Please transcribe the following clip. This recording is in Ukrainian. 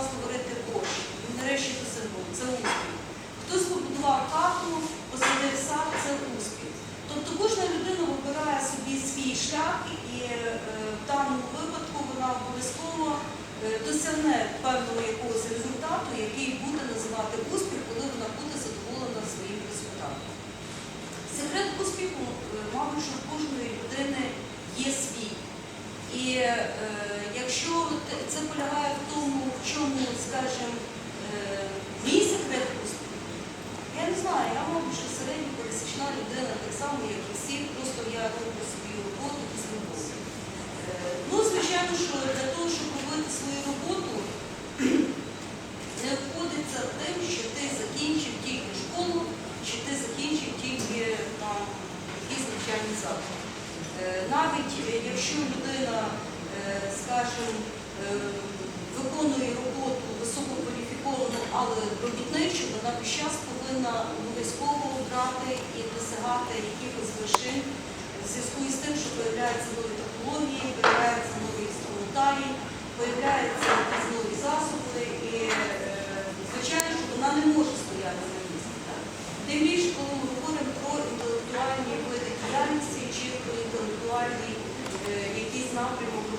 почала створити гроші. Він нарешті досягнув. Це успіх. Хтось побудував хату, посадив сад, це успіх. Тобто кожна людина вибирає собі свій шлях, і е, в даному випадку вона обов'язково е, досягне певного якогось результату, який буде називати успіх, коли вона буде задоволена своїм результатом. Секрет успіху, е, мабуть, що в кожної людини є свій. І е, якщо це полягає в чому, скажімо, е, мій секрет успіху, я мабуть, що середня пересічна людина, так само, як і всі, просто я роблю свою роботу і свободу. Ну, звичайно, що для того, щоб робити свою роботу, не обходиться тим, що ти закінчив тільки школу, чи ти закінчив тільки там якийсь навчальний заклад. Е, Навіть е, якщо людина, але робітничу вона весь час повинна обов'язково обрати і досягати якихось вершин в зв'язку із тим, що з'являються нові технології, з'являються нові інструментарії, з'являються якісь нові засоби, і е, звичайно, що вона не може стояти на місці. Тим більше, коли ми говоримо про інтелектуальні види діяльності чи про інтелектуальний е, якийсь напрямок.